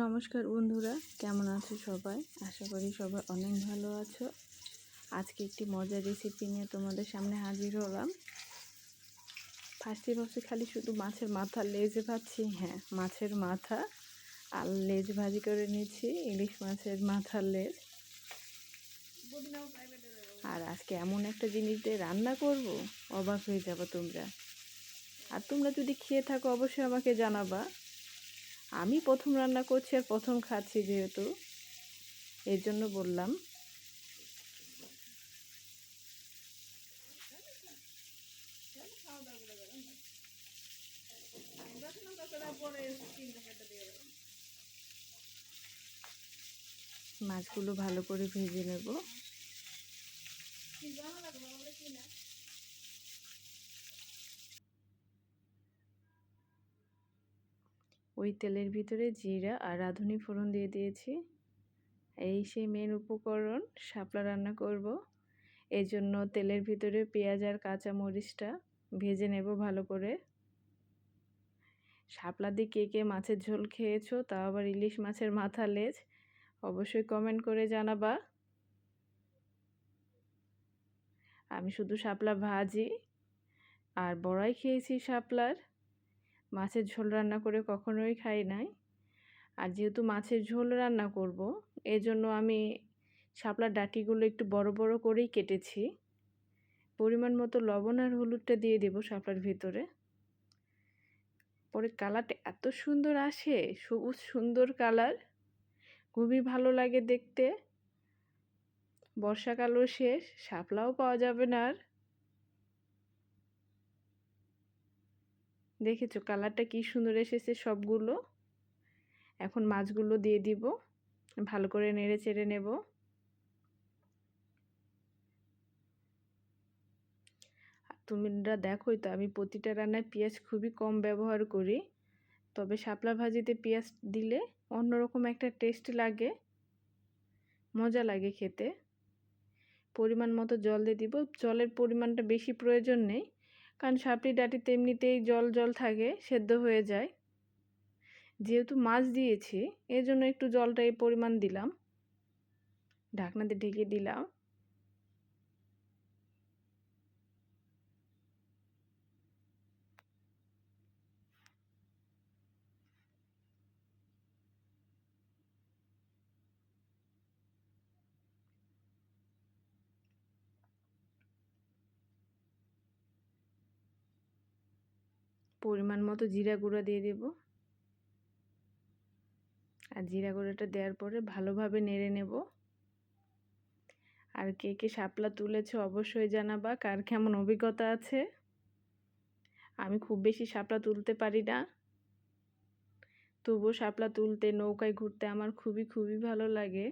নমস্কার বন্ধুরা, কেমন আছো সবাই? আশা করি সবাই অনেক ভালো আছো। আজকে একটি মজার রেসিপি নিয়ে তোমাদের সামনে হাজির হলাম। ফার্স্টে ভাবছি খালি শুধু মাছের মাথা, লেজে ভাজছি। হ্যাঁ মাছের মাথা আর লেজ ভাজি করে নিচ্ছি ইলিশ মাছের মাথার লেজ। আর আজকে এমন একটা জিনিস দিয়ে রান্না করব, অবাক হয়ে যাব তোমরা। আর তোমরা যদি খেয়ে থাকো, অবশ্যই আমাকে জানাবা। আমি প্রথম রান্না করছি আর প্রথম খাচ্ছি যেহেতু এর জন্য বললাম। মাছগুলো ভালো করে ভেজে নেব। ওই তেলের ভিতরে জিরা আর রাঁধুনি ফোড়ন দিয়ে দিয়েছি। এই সেই মেন উপকরণ, শাপলা রান্না করব। এই জন্য তেলের ভিতরে পেঁয়াজ আর কাঁচা মরিচটা ভেজে নেব ভালো করে। শাপলা দিয়ে কে কে মাছের ঝোল খেয়েছো, তাও আবার ইলিশ মাছের মাথা লেজ, অবশ্যই কমেন্ট করে জানাবা। আমি শুধু শাপলা ভাজি, আর বড়াই খেয়েছি শাপলার। মাছের ঝোল রান্না করে কখনোই খাই নাই। আর যেহেতু মাছের ঝোল রান্না করব, এজন্য আমি শাপলার ডাটিগুলো একটু বড় বড় করেই কেটেছি। পরিমাণ মতো লবণ আর হলুদটা দিয়ে দেবো শাপলার ভিতরে। পরে কালারটা এত সুন্দর আসে, সবুজ সুন্দর কালার। খুবই ভালো লাগে দেখতে। বর্ষাকালও শেষ, শাপলাও পাওয়া যাবে না আর। দেখেছ কালারটা কি সুন্দর এসেছে সবগুলো? এখন মাছগুলো দিয়ে দিব, ভালো করে নেড়ে চেড়ে নেব। তুমিরা দেখোই তো, আমি প্রতিটা রান্নায় পেঁয়াজ খুবই কম ব্যবহার করি, তবে শাপলা ভাজিতে পেঁয়াজ দিলে অন্যরকম একটা টেস্ট লাগে, মজা লাগে খেতে। পরিমাণ মতো জল দিয়ে দিব, জলের পরিমাণটা বেশি প্রয়োজন নেই। কারণ সাপড়ি ডাটি তেমনিতেই জল জল থাকে, সেদ্ধ হয়ে যায়। যেহেতু মাছ দিয়েছি, এজন্য একটু জলটা এই পরিমাণ দিলাম। ঢাকনাতে ঢেকে দিলাম। পরিমাণ মতো জিরা গুঁড়া দিয়ে দেব। আর জিরা গুঁড়োটা দেওয়ার পরে ভালোভাবে নেড়ে নেব। আর কে কে শাপলা তুলেছে অবশ্যই জানাবা, কার কেমন অভিজ্ঞতা আছে? আমি খুব বেশি শাপলা তুলতে পারি না। তবুও শাপলা তুলতে, নৌকায় ঘুরতে আমার খুবই খুবই ভালো লাগে।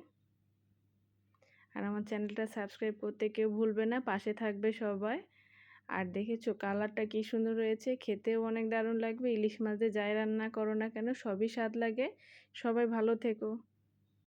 আর আমার চ্যানেলটা সাবস্ক্রাইব করতে কেউ ভুলবে না, পাশে থাকবে সবাই। আর দেখেছ কালারটা কি সুন্দর হয়েছে খেতেও অনেক দারুণ লাগবে। ইলিশ মাছ দিয়ে যাই রান্না করো না কেন, সবই স্বাদ লাগে। সবাই ভালো থেকো।